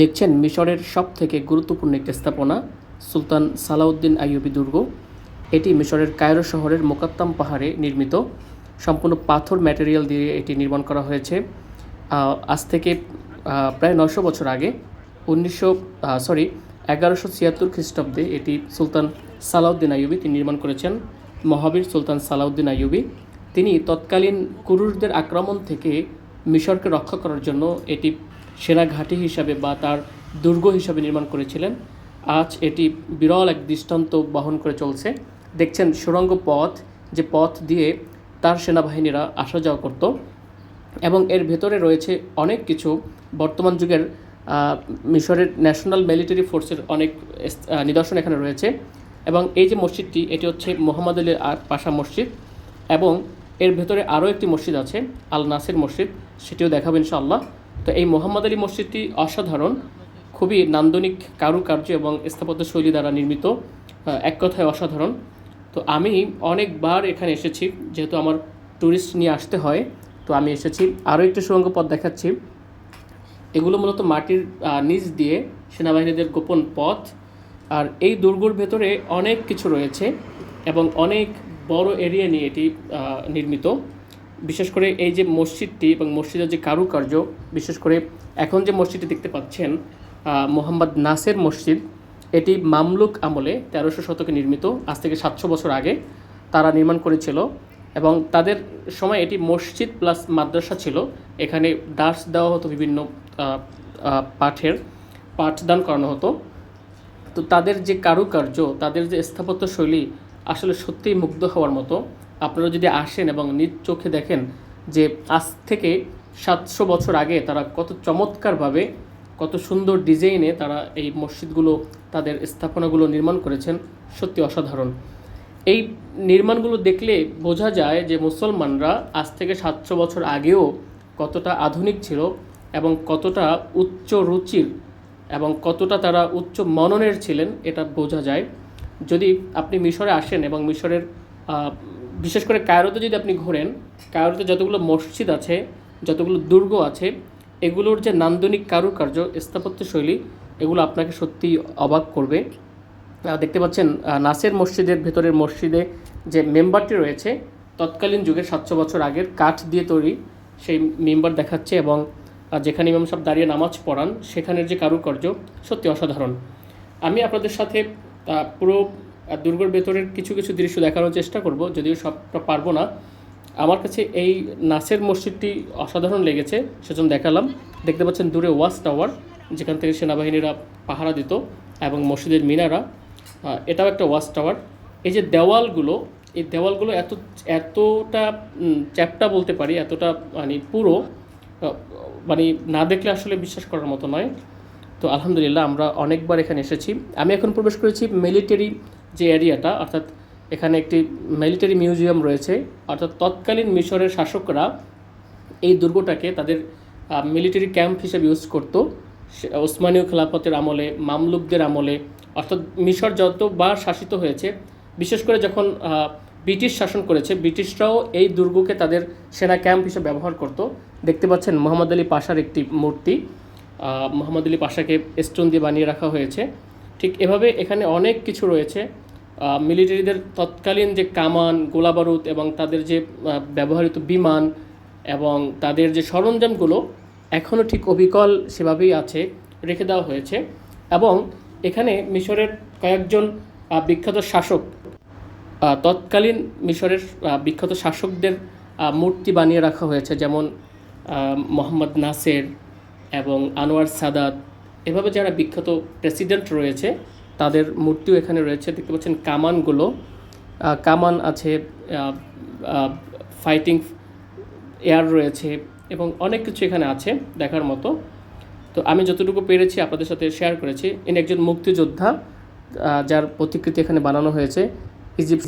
দেখছেন মিশরের সব থেকে গুরুত্বপূর্ণ একটি স্থাপনা, সুলতান সালাউদ্দিন আইয়ুবি দুর্গ। এটি মিশরের কায়রো শহরের মোকাত্তাম পাহাড়ে নির্মিত। সম্পূর্ণ পাথর ম্যাটেরিয়াল দিয়ে এটি নির্মাণ করা হয়েছে। আজ থেকে প্রায় নশো বছর আগে, উনিশশো সরি এগারোশো ছিয়াত্তর খ্রিস্টাব্দে এটি সুলতান সালাউদ্দিন আইয়ুবি তিনি নির্মাণ করেছেন। মহাবীর সুলতান সালাউদ্দিন আইয়ুবি। তিনি তৎকালীন কুরুশদের আক্রমণ থেকে মিশরকে রক্ষা করার জন্য এটি সেনা ঘাঁটি হিসাবে বা তার দুর্গ হিসাবে নির্মাণ করেছিলেন। আজ এটি বিরল এক দৃষ্টান্ত বহন করে চলছে। দেখছেন সুড়ঙ্গ পথ, যে পথ দিয়ে তার সেনাবাহিনীরা আসা যাওয়া করতো। এবং এর ভেতরে রয়েছে অনেক কিছু। বর্তমান যুগের মিশরের ন্যাশনাল মিলিটারি ফোর্সের অনেক নিদর্শন এখানে রয়েছে। এবং এই যে মসজিদটি, এটি হচ্ছে মোহাম্মদ আলীর আ- পাশা মসজিদ। এবং এর ভেতরে আরও একটি মসজিদ আছে আল নাসির মসজিদ। সেটিও দেখাবো ইনশাআল্লাহ। তো এই মোহাম্মদ আলী মসজিদটি অসাধারণ, খুবই নান্দনিক কারুকার্য এবং স্থাপত্য শৈলী দ্বারা নির্মিত এক কথায় অসাধারণ। তো আমি অনেকবার এখানে এসেছি, যেহেতু আমার ট্যুরিস্ট নিয়ে আসতে হয়, তো আমি এসেছি, আরও একটি সুড়ঙ্গ পথ দেখাচ্ছি। এগুলো মূলত মাটির নিচ দিয়ে সেনাবাহিনীদের গোপন পথ, আর এই দুর্গর ভেতরে অনেক কিছু রয়েছে এবং অনেক বড় এরিয়া নিয়ে এটি নির্মিত। বিশেষ করে এই যে মসজিদটি এবং মসজিদের যে কারুকার্য, বিশেষ করে এখন যে মসজিদটি দেখতে পাচ্ছেন মোহাম্মদ নাসের মসজিদ, এটি মামলুক আমলে তেরোশো শতকে নির্মিত, আজ থেকে সাতশো বছর আগে তারা নির্মাণ করেছিল এবং তাদের সময় এটি মসজিদ প্লাস মাদ্রাসা ছিল। এখানে দাস দেওয়া হতো বিভিন্ন পাঠের, পাঠদান করানো হতো। তো তাদের যে কারুকার্য, তাদের যে স্থাপত্য শৈলী আসলে সত্যিই মুগ্ধ হওয়ার মতো। আপনারা যদি আসেন এবং নিজ চোখে দেখেন যে আজ থেকে সাতশো বছর আগে তারা কত চমৎকারভাবে, কত সুন্দর ডিজাইনে তারা এই মসজিদগুলো, তাদের স্থাপনাগুলো নির্মাণ করেছেন, সত্যি অসাধারণ। এই নির্মাণগুলো দেখলে বোঝা যায় যে মুসলমানরা আজ থেকে সাতশো বছর আগেও কতটা আধুনিক ছিল এবং কতটা উচ্চ রুচির এবং কতটা তারা উচ্চ মননের ছিলেন, এটা বোঝা যায়। যদি আপনি মিশরে আসেন এবং মিশরের বিশেষ করে কায়রোতে যদি আপনি ঘোরেন, কায়রোতে যতগুলো মসজিদ আছে, যতগুলো দুর্গ আছে, এগুলোর যে নান্দনিক কারুকার্য, স্থাপত্য শৈলী, এগুলো আপনাকে সত্যিই অবাক করবে। দেখতে পাচ্ছেন নাসের মসজিদের ভেতরের মসজিদে যে মেম্বারটি রয়েছে, তৎকালীন যুগের সাতশো বছর আগের কাঠ দিয়ে তৈরি সেই মেম্বার দেখাচ্ছে এবং যেখানে ইমাম সাহেব দাঁড়িয়ে নামাজ পড়ান, সেখানের যে কারুকার্য সত্যি অসাধারণ। আমি আপনাদের সাথে পুরো আহ, দুর্গের ভেতরের কিছু কিছু দৃশ্য দেখানোর চেষ্টা করব যদিও সবটা পারব না। আমার কাছে এই নাসের মসজিদটি অসাধারণ লেগেছে সেজন্য দেখালাম। দেখতে পাচ্ছেন দূরে ওয়াচ টাওয়ার যেখান থেকে সেনাবাহিনীরা পাহারা দিত এবং মসজিদের মিনারা। এটাও একটা ওয়াচ টাওয়ার। এই যে দেওয়ালগুলো এই দেওয়ালগুলো এত এতটা চ্যাপ্টা বলতে পারি এতটা মানে পুরো মানে না দেখলে আসলে বিশ্বাস করার মতো নয়। তো আলহামদুলিল্লাহ আমরা অনেকবার এখানে এসেছি। আমি এখন প্রবেশ করেছি মিলিটারি যে এরিয়াটা, অর্থাৎ এখানে একটি মিলিটারি মিউজিয়াম রয়েছে, অর্থাৎ তৎকালীন মিশরের শাসকরা এই দুর্গটাকে তাদের মিলিটারি ক্যাম্প হিসেবে ইউজ করতো। ওসমানীয় খেলাফতের আমলে, মামলুকদের আমলে, অর্থাৎ মিশর যতবার শাসিত হয়েছে, বিশেষ করে যখন ব্রিটিশ শাসন করেছে, ব্রিটিশরাও এই দুর্গকে তাদের সেনা ক্যাম্প হিসেবে ব্যবহার করত। দেখতে পাচ্ছেন মোহাম্মদ আলী পাশার একটি মূর্তি মোহাম্মদ আলী পাশাকে স্টোন দিয়ে বানিয়ে রাখা হয়েছে। ঠিক এভাবে এখানে অনেক কিছু রয়েছে। মিলিটারিদের তৎকালীন যে কামান, গোলাবারুদ এবং তাদের যে ব্যবহৃত বিমান এবং তাদের যে সরঞ্জামগুলো এখনও ঠিক অবিকল সেভাবেই আছে, রেখে দেওয়া হয়েছে এবং এখানে মিশরের কয়েকজন বিখ্যাত শাসক তৎকালীন মিশরের বিখ্যাত শাসকদের মূর্তি বানিয়ে রাখা হয়েছে যেমন মোহাম্মদ নাসের এবং আনোয়ার সাদাত। এভাবে যারা বিখ্যাত প্রেসিডেন্ট রয়েছে, তাদের মূর্তিও এখানে রয়েছে। দেখতে পাচ্ছেন কামানগুলো। কামান আছে ফাইটিং এয়ার রয়েছে এবং অনেক কিছু এখানে আছে দেখার মতো। তো আমি যতটুকু পেরেছি আপনাদের সাথে শেয়ার করেছি। ইনি একজন মুক্তিযোদ্ধা যার প্রতিকৃতি এখানে বানানো হয়েছে। ইজিপ্ট